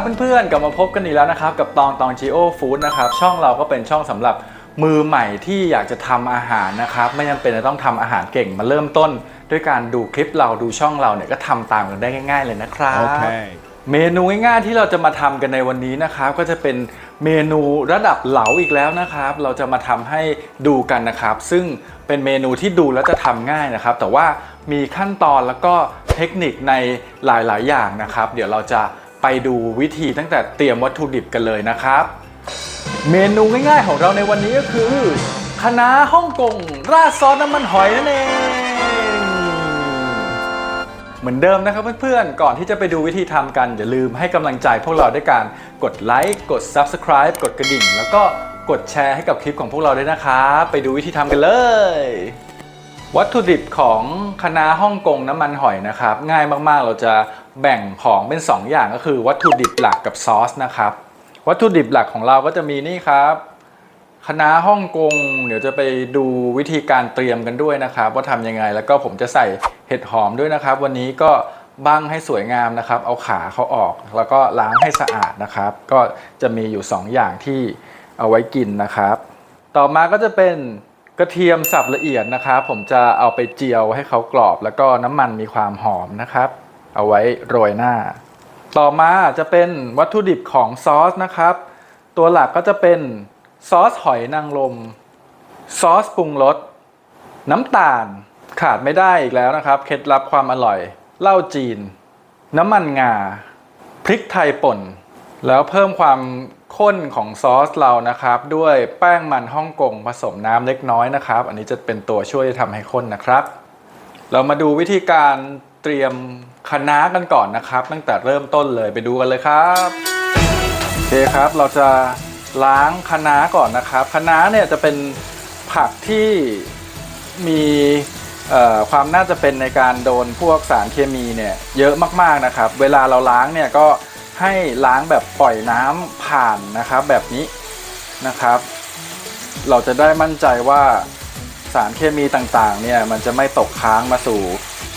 ครับเพื่อนๆกลับมาพบกันอีกแล้วนะครับกับตองตอง Geo Food นะครับช่องเราก็เป็นช่องสำหรับมือใหม่ที่อยากจะทำอาหารนะครับไม่จำเป็นจะต้องทำอาหารเก่งมาเริ่มต้น ด้วยการดูคลิปเราดูช่องเราเนี่ยก็ทำตามกันได้ง่าย ๆ เลยนะครับ Okay. เมนูง่ายๆที่เราจะมาทำกันในวันนี้นะครับก็จะเป็นเมนูระดับเหลาอีกแล้วนะครับ เราจะมาทำให้ดูกันนะครับ ซึ่งเป็นเมนูที่ดูแล้วจะทำง่ายนะครับ แต่ว่ามีขั้นตอนแล้วก็เทคนิคในหลายๆ อย่างนะครับ เดี๋ยวเราจะ ไปดูวิธีตั้งแต่เตรียมวัตถุดิบกันเลยนะครับ เมนูง่ายๆของเราในวันนี้ก็คือคะน้าฮ่องกงราดซอสน้ำมันหอยนั่นเองเหมือนเดิมนะครับเพื่อนๆ ก่อนที่จะไปดูวิธีทำกัน อย่าลืมให้กำลังใจพวกเราด้วยการกดไลค์กด Subscribe กดกระดิ่ง แล้วก็กดแชร์ให้กับคลิปของพวกเราด้วยนะครับไปดูวิธีทำกันเลย วัตถุดิบของคะน้าฮ่องกงน้ำมันหอยนะครับ ง่ายมากๆเราจะ แบ่งของเป็น 2 อย่างก็คือวัตถุดิบหลักกับซอสนะครับ วัตถุดิบหลักของเราก็จะมีนี่ครับคณะฮ่องกงเดี๋ยวจะไปดูวิธีการเตรียมกันด้วยนะครับ ว่าทำยังไง แล้วก็ผมจะใส่เห็ดหอมด้วยนะครับ วันนี้ก็บั้งให้สวยงามนะครับ เอาขาเขาออกแล้วก็ล้างให้สะอาดนะครับ ก็จะมีอยู่ 2 อย่างที่เอาไว้กินนะครับ ต่อมาก็จะเป็นกระเทียมสับละเอียดนะครับ ผมจะเอาไปเจียวให้เขากรอบ แล้วก็น้ำมันมีความหอมนะครับ เอาไว้โรยหน้า ต่อมาจะเป็นวัตถุดิบของซอสนะครับ ตัวหลักก็จะเป็นซอสหอยนางรมซอสปรุงรสน้ำตาลขาดไม่ได้อีกแล้วนะครับ เคล็ดลับความอร่อยเหล้าจีน น้ำมันงา พริกไทยป่น แล้วเพิ่มความข้นของซอสเรานะครับ ด้วยแป้งมันฮ่องกงผสมน้ำเล็กน้อยนะครับ อันนี้จะเป็นตัวช่วยทำให้ข้นนะครับ เรามาดูวิธีการ เตรียมคะน้ากันก่อนนะครับ ตั้งแต่เริ่มต้นเลยไปดูกันเลยครับโอเคครับ เราจะล้างคะน้าก่อนนะครับคะน้าเนี่ยจะเป็นผักที่มีความน่าจะเป็นในการโดนพวกสารเคมีเนี่ยเยอะมากๆนะครับ เวลาเราล้างเนี่ยก็ให้ล้างแบบปล่อยน้ำผ่านนะครับแบบนี้นะครับ เราจะได้มั่นใจว่าสารเคมีต่างๆเนี่ยมันจะไม่ตกค้างมาสู่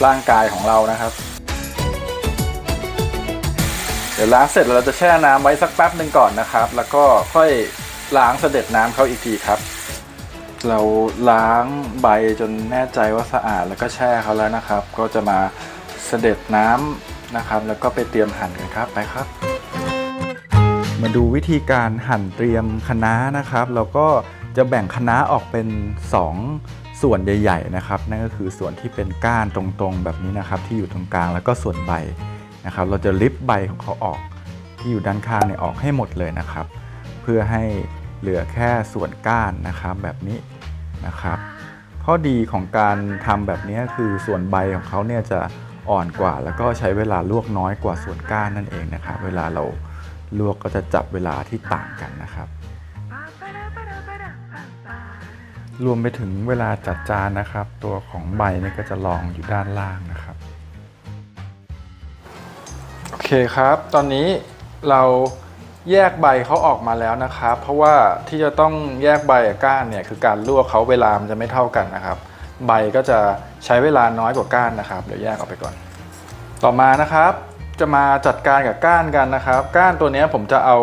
ร่างกายของเรานะครับ เดี๋ยวล้างเสร็จเราจะแช่น้ำไว้สักแป๊บหนึ่งก่อนนะครับ แล้วก็ค่อยล้างเสด็จน้ำเขาอีกทีครับ เราล้างใบจนแน่ใจว่าสะอาดแล้วก็แช่เขาแล้วนะครับ ก็จะมาเสด็จน้ำนะครับ แล้วก็ไปเตรียมหั่นกันครับไปครับ มาดูวิธีการหั่นเตรียมคะน้านะครับ เราก็จะแบ่งคะน้าออกเป็น 2 ส่วนใหญ่ๆนะครับ นั่นก็คือส่วนที่เป็นก้านตรงๆแบบนี้นะครับ ที่อยู่ตรงกลางแล้วก็ส่วนใบนะครับ เราจะลิฟใบของเขาออกที่อยู่ด้านข้างเนี่ยออกให้หมดเลยนะครับ เพื่อให้เหลือแค่ส่วนก้านนะครับแบบนี้นะครับ ข้อดีของการทำแบบนี้คือส่วนใบของเขาเนี่ยจะอ่อนกว่า แล้วก็ใช้เวลาลวกน้อยกว่าส่วนก้านนั่นเองนะครับ เวลาเราลวกก็จะจับเวลาที่ต่างกันนะครับ รวมไปถึงเวลาจัดจานนะครับ ตัวของใบเนี่ยก็จะรองอยู่ด้านล่างนะครับ โอเคครับ ตอนนี้เราแยกใบเขาออกมาแล้วนะครับ เพราะว่าที่จะต้องแยกใบกับก้านเนี่ยคือการลวกเขาเวลามันจะไม่เท่ากันนะครับ ใบก็จะใช้เวลาน้อยกว่าก้านนะครับ เดี๋ยวแยกออกไปก่อน ต่อมานะครับ จะมาจัดการกับก้านกันนะครับ ก้านตัวนี้ผมจะเอา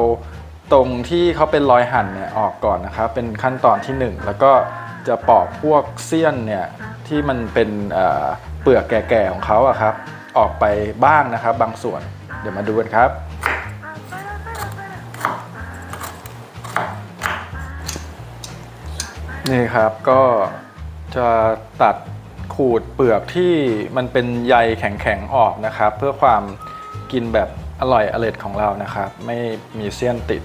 ตรงที่เขาเป็นรอยหั่นเนี่ยออกก่อนนะครับเป็นขั้นตอนที่หนึ่งแล้วก็จะปอกพวกเสี้ยนเนี่ยที่มันเป็นเอ่อเปลือกแก่ๆของเขาอะครับออกไปบ้างนะครับ บางส่วน เดี๋ยวมาดูกันครับ นี่ครับก็จะตัดขูดเปลือกที่มันเป็นใยแข็งๆออกนะครับ เพื่อความกินแบบอร่อยอร่อยของเรานะครับ ไม่มีเสี้ยนติด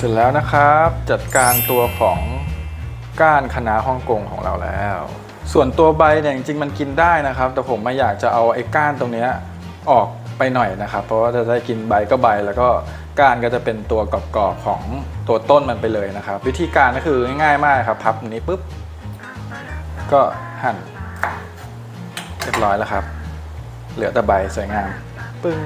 เสร็จแล้วนะครับ จัดการตัวของก้านคณะฮ่องกงของเราแล้ว ส่วนตัวใบเนี่ยจริงๆมันกินได้นะครับ แต่ผมไม่อยากจะเอาไอ้ก้านตรงนี้ออกไปหน่อยนะครับ เพราะว่าจะได้กินใบก็ใบแล้วก็ก้านก็จะเป็นตัวกรอบๆของตัวต้นมันไปเลยนะครับ วิธีการก็คือง่ายๆมากครับพับนนี้ปุ๊บก็หั่นเรียบร้อยแล้วครับ เหลือแต่ใบสวยงามปึ้ง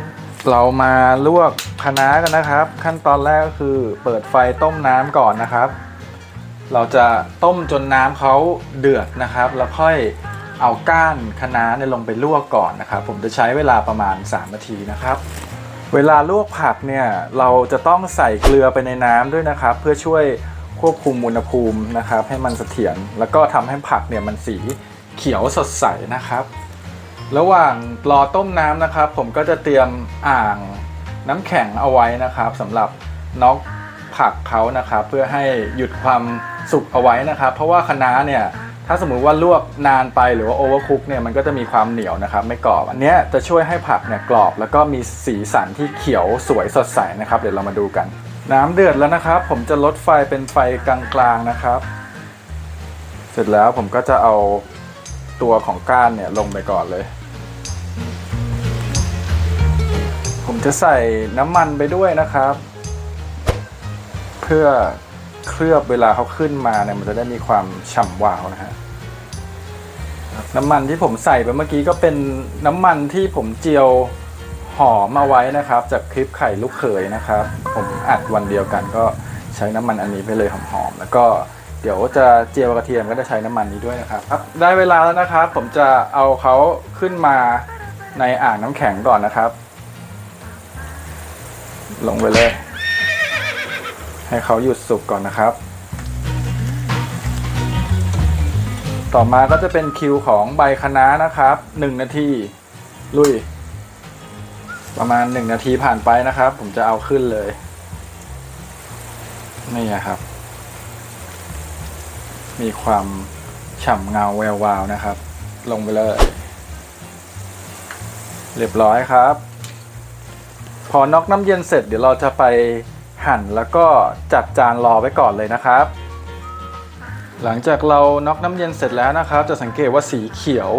เรามาลวกคะน้ากันนะครับ ขั้นตอนแรกก็คือเปิดไฟต้มน้ำก่อนนะครับ เราจะต้มจนน้ำเขาเดือดนะครับ แล้วค่อยเอาก้านคะน้าเนี่ยลงไปลวกก่อนนะครับ ผมจะใช้เวลาประมาณ 3 นาทีนะครับ เวลาลวกผักเนี่ยเราจะต้องใส่เกลือไปในน้ำด้วยนะครับ เพื่อช่วยควบคุมอุณหภูมินะครับ ให้มันเสถียรแล้วก็ทำให้ผักเนี่ยมันสีเขียวสดใสนะครับ ระหว่างรอต้มน้ำนะครับ ผมก็จะเตรียมอ่างน้ำแข็งเอาไว้นะครับสำหรับน็อกผักเขานะครับเพื่อให้หยุดความสุกเอาไว้นะครับ เพราะว่าคะน้าเนี่ยถ้าสมมุติว่าลวกนานไปหรือว่าโอเวอร์คุกเนี่ยมันก็จะมีความเหนียวนะครับไม่กรอบ อันนี้จะช่วยให้ผักเนี่ยกรอบแล้วก็มีสีสันที่เขียวสวยสดใสนะครับ เดี๋ยวเรามาดูกัน น้ำเดือดแล้วนะครับ ผมจะลดไฟเป็นไฟกลางๆนะครับ เสร็จแล้วผมก็จะเอาตัวของก้านเนี่ยลงไปก่อนเลย ผมจะใส่น้ำมันไปด้วยนะครับ เพื่อเคลือบเวลาเขาขึ้นมาเนี่ยมันจะได้มีความฉ่ำวาวนะฮะน้ำมันที่ผมใส่ไปเมื่อกี้ก็เป็นน้ำมันที่ผมเจียวหอมมาไว้นะครับ จากคลิปไข่ลูกเขยนะครับ ผมอัดวันเดียวกันก็ใช้น้ำมันอันนี้ไปเลยหอมๆแล้วก็เดี๋ยวจะเจียวกระเทียมก็จะใช้น้ำมันนี้ด้วยนะครับครับ ได้เวลาแล้วนะครับ ผมจะเอาเขาขึ้นมาในอ่างน้ำแข็งก่อนนะครับ ลงไปเลย ให้เขาหยุดสุกก่อนนะครับ ต่อมาก็จะเป็นคิวของใบคะน้านะครับ 1 นาที ลุย ประมาณ 1 นาทีผ่านไปนะครับ ผมจะเอาขึ้นเลย นี่นะครับ มีความฉ่ำเงาแวววาวนะครับ ลงไปเลย เรียบร้อยครับ พอน็อกน้ำเย็นเสร็จเดี๋ยวเราจะไปหั่นแล้วก็จัดจานรอไว้ก่อนเลยนะครับ หลังจากเราน็อกน้ำเย็นเสร็จแล้วนะครับ จะสังเกตว่าสีเขียว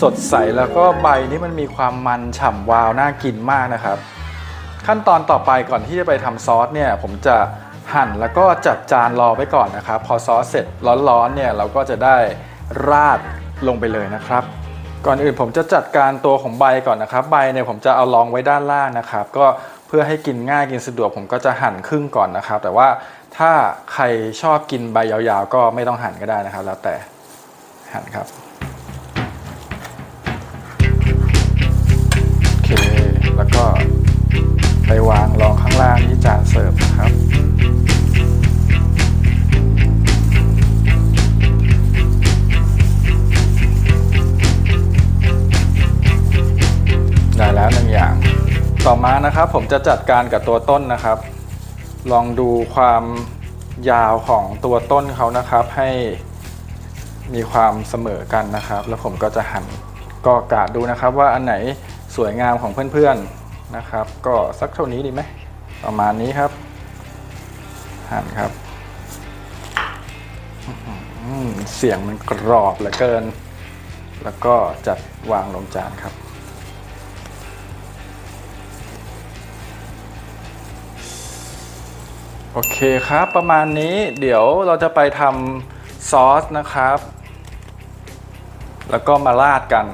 สดใสแล้วก็ใบนี่มันมีความมันฉ่ำวาวน่ากินมากนะครับ ขั้นตอนต่อไปก่อนที่จะไปทำซอสเนี่ยผมจะหั่นแล้วก็จัดจานรอไว้ก่อนนะครับ พอซอสเสร็จร้อนๆเนี่ยเราก็จะได้ราดลงไปเลยนะครับ ก่อนอื่นผมจะจัดการตัวของใบก่อนนะครับ ใบเนี่ยผมจะเอารองไว้ด้านล่างนะครับ ก็เพื่อให้กินง่ายกินสะดวกผมก็จะหั่นครึ่งก่อนนะครับ แต่ว่าถ้าใครชอบกินใบยาวๆ ก็ไม่ต้องหั่นก็ได้นะครับ แล้วแต่หั่นครับโอเคแล้วก็ไปวางรองข้างล่างที่จานเสิร์ฟนะครับ ได้แล้วหนึ่งอย่าง ต่อมานะครับผมจะจัดการกับตัวต้นนะครับ ลองดูความยาวของตัวต้นเขานะครับ ให้มีความเสมอกันนะครับ แล้วผมก็จะหั่นก็กะดูนะครับ ว่าอันไหนสวยงามของเพื่อนๆนะครับ ก็สักเท่านี้ดีไหมประมาณนี้ครับ หั่นครับเสียงมันกรอบเหลือเกิน แล้วก็จัดวางลงจานครับ โอเคครับ ประมาณนี้เดี๋ยวเราจะไปทำซอสนะครับ แล้วก็มาราดกัน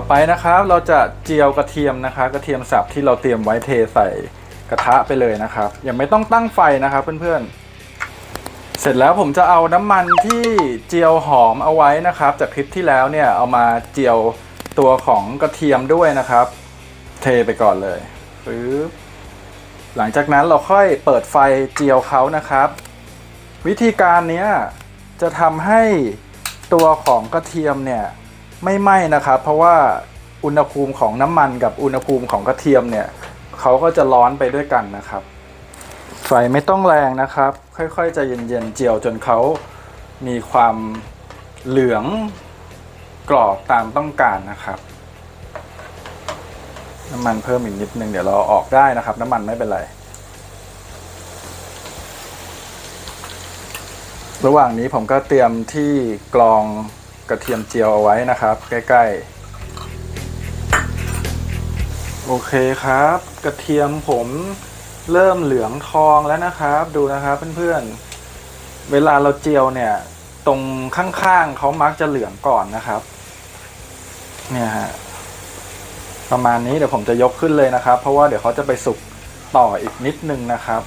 ต่อไปนะครับเราจะเจียวกระเทียมนะคะ กระเทียมสับที่เราเตรียมไว้เทใส่กระทะไปเลยนะครับยังไม่ต้องตั้งไฟนะครับเพื่อนๆ เสร็จแล้วผมจะเอาน้ำมันที่เจียวหอมเอาไว้นะครับ จากคลิปที่แล้วเนี่ยเอามาเจียวตัวของกระเทียมด้วยนะครับ เทไปก่อนเลยปึ๊บหลังจากนั้นเราค่อยเปิดไฟเจียวเขานะครับ วิธีการเนี้ยจะทำให้ตัวของกระเทียมเนี่ย ไม่ไหม้นะครับ เพราะว่าอุณหภูมิของน้ำมันกับอุณหภูมิของกระเทียมเนี่ยเขาก็จะร้อนไปด้วยกันนะครับ ไฟไม่ต้องแรงนะครับ ค่อยๆจะเย็นๆเจียวจนเขามีความเหลืองกรอบตามต้องการนะครับน้ำมันเพิ่มอีกนิดนึงเดี๋ยวเราออกได้นะครับ น้ำมันไม่เป็นไร ระหว่างนี้ผมก็เตรียมที่กรอง กระเทียมเจียวเอาไว้นะครับ ใกล้ๆ โอเคครับ กระเทียมผมเริ่มเหลืองทองแล้วนะครับ ดูนะครับเพื่อนๆ เวลาเราเจียวเนี่ย ตรงข้างๆเขามักจะเหลืองก่อนนะครับ เนี่ยฮะประมาณนี้เดี๋ยวผมจะยกขึ้นเลยนะครับ เพราะว่าเดี๋ยวเขาจะไปสุกต่ออีกนิดนึงนะครับ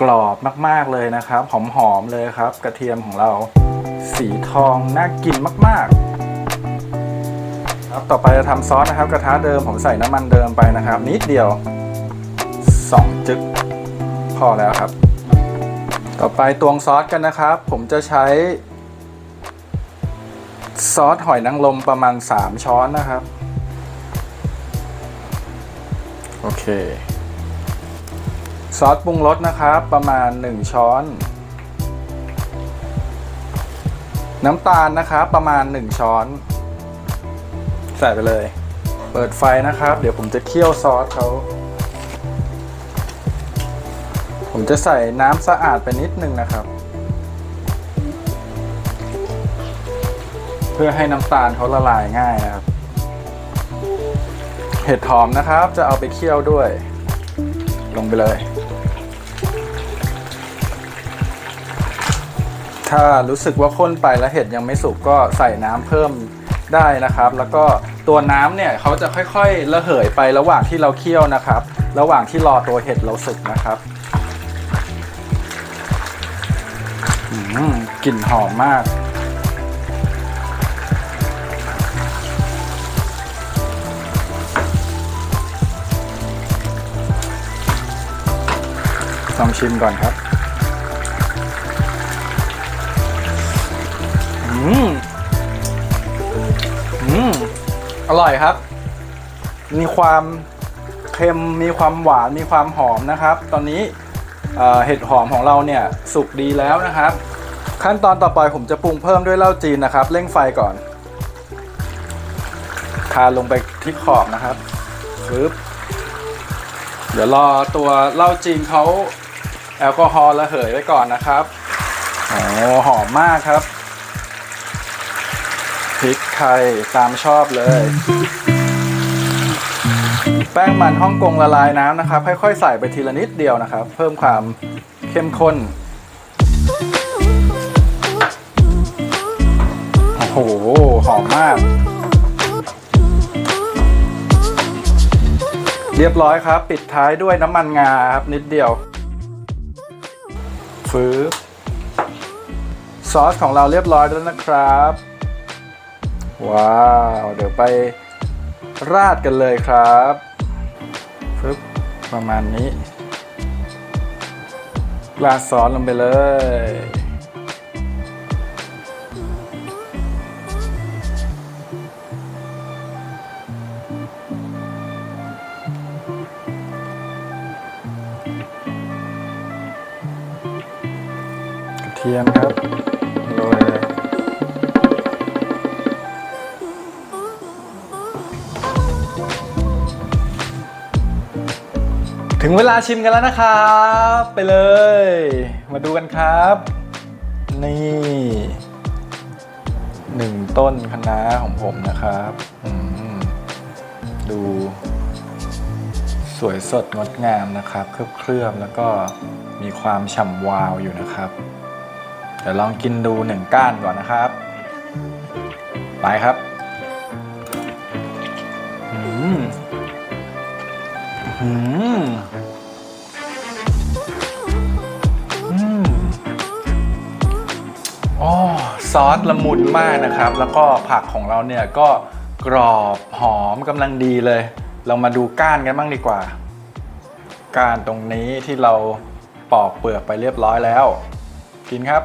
กรอบมากๆเลยนะครับ หอมๆเลยครับ กระเทียมของเรา สีทองน่ากินมากๆ ครับต่อไปจะทำซอสนะครับ กระทะเดิมผมใส่น้ำมันเดิมไปนะครับ นิดเดียว 2 จึกพอแล้วครับ ต่อไปตวงซอสกันนะครับ ผมจะใช้ ซอสหอยนางรมประมาณ 3 ช้อนนะครับ โอเค ซอสปรุงรสนะครับ ประมาณ 1 ช้อน น้ำตาลนะครับ ประมาณ 1 ช้อน ใส่ไปเลย เปิดไฟนะครับ เดี๋ยวผมจะเคี่ยวซอสเขาผมจะใส่น้ำสะอาดไปนิดนึงนะครับ เพื่อให้น้ำตาลเขาละลายง่ายนะครับ เห็ดหอมนะครับ จะเอาไปเคี่ยวด้วย ลงไปเลย ถ้ารู้สึกว่าข้นไปแล้วเห็ดยังไม่สุกก็ใส่น้ำเพิ่มได้นะครับ แล้วก็ตัวน้ำเนี่ยเขาจะค่อยๆระเหยไประหว่างที่เราเคี่ยวนะครับ ระหว่างที่รอตัวเห็ดเราสุกนะครับกลิ่นหอมมาก ลองชิมก่อนครับ อืมอืมอร่อยครับ มีความเค็มมีความหวานมีความหอมนะครับ ตอนนี้เห็ดหอมของเราเนี่ยสุกดีแล้วนะครับ ขั้นตอนต่อไปผมจะปรุงเพิ่มด้วยเหล้าจีนนะครับ เร่งไฟก่อนทาลงไปที่ขอบนะครับปึ๊บเดี๋ยวรอตัวเหล้าจีนเขาแอลกอฮอล์ระเหยไว้ก่อนนะครับโอ้หอมมากครับ ไทยตามชอบเลย แป้งมันฮ่องกงละลายน้ำนะครับ ค่อยๆ ใส่ไปทีละนิดเดียวนะครับ เพิ่มความเข้มข้น โอ้โห หอมมาก เรียบร้อยครับ ปิดท้ายด้วยน้ำมันงาครับ นิดเดียวฟืบซอสของเราเรียบร้อยแล้วนะครับ ว้าว เดี๋ยวไปราดกันเลยครับฟึบประมาณนี้ ราดซอสลงไปเลย กระเทียมครับ ถึงเวลาชิมกันแล้วนะครับ ไปเลย มาดูกันครับ นี่หนึ่งต้นคณะของผมนะครับดูสวยสดงดงามนะครับ เคลือบๆแล้วก็มีความฉ่ำวาวอยู่นะครับ เดี๋ยวลองกินดูหนึ่งก้านก่อนนะครับ ไปครับ อืม อืมอืมโอ้ซอสละมุนมากนะครับ แล้วก็ผักของเราเนี่ยก็กรอบหอมกำลังดีเลย เรามาดูก้านกันบ้างดีกว่า ก้านตรงนี้ที่เราปอกเปลือกไปเรียบร้อยแล้ว กินครับ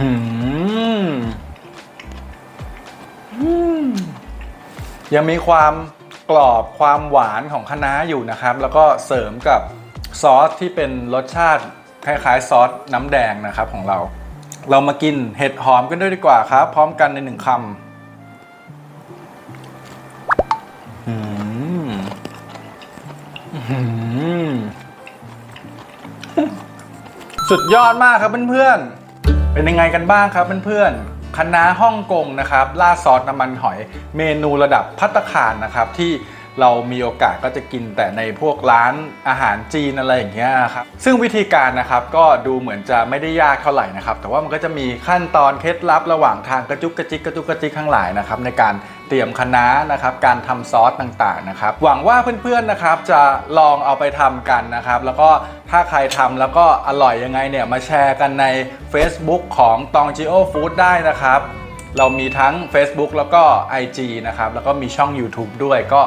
อืมยังมีความ กรอบความหวานของคะน้าอยู่นะครับ แล้วก็เสริมกับซอสที่เป็นรสชาติคล้ายๆซอสน้ำแดงนะครับของเรา เรามากินเห็ดหอมกันด้วยดีกว่าครับ พร้อมกันในหนึ่งคำสุดยอดมากครับเพื่อนๆ เป็นยังไงกันบ้างครับเพื่อนๆ คณะน้าฮ่องกงนะครับราดซอสน้ำมันหอยเมนูระดับพัตตาคารนะครับที่เรามีโอกาสก็จะกินแต่ในพวกร้านอาหารจีนอะไรอย่างเงี้ยครับซึ่งวิธีการนะครับก็ดูเหมือนจะไม่ได้ยากเท่าไหร่นะครับแต่ว่ามันก็จะมีขั้นตอนเคล็ดลับระหว่างทางกระจุกกระจิกกระจุกกระจิกข้างหลายนะครับในการ เตรียมคะน้านะครับ การทำซอสต่างๆนะครับ หวังว่าเพื่อนๆนะครับจะลองเอาไปทำกันนะครับ แล้วก็ถ้าใครทำแล้วก็อร่อยยังไงเนี่ยมาแชร์กันใน Facebook ของตองจิโอฟู้ดได้นะครับ เรามีทั้ง Facebook แล้วก็ IG นะครับ แล้วก็มีช่อง YouTube ด้วยก็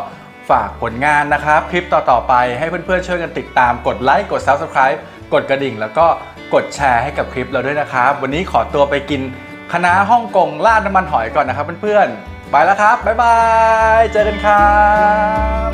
ฝากผลงานนะครับ คลิปต่อๆไปให้เพื่อนๆช่วยกันติดตามกดไลค์กด Subscribe กดกระดิ่ง แล้วก็กดแชร์ให้กับคลิปเราด้วยนะครับ วันนี้ขอตัวไปกินคณะฮ่องกงราดน้ำมันหอยก่อนนะครับเพื่อนๆ ไปแล้วครับ บ๊ายบาย เจอกันครับ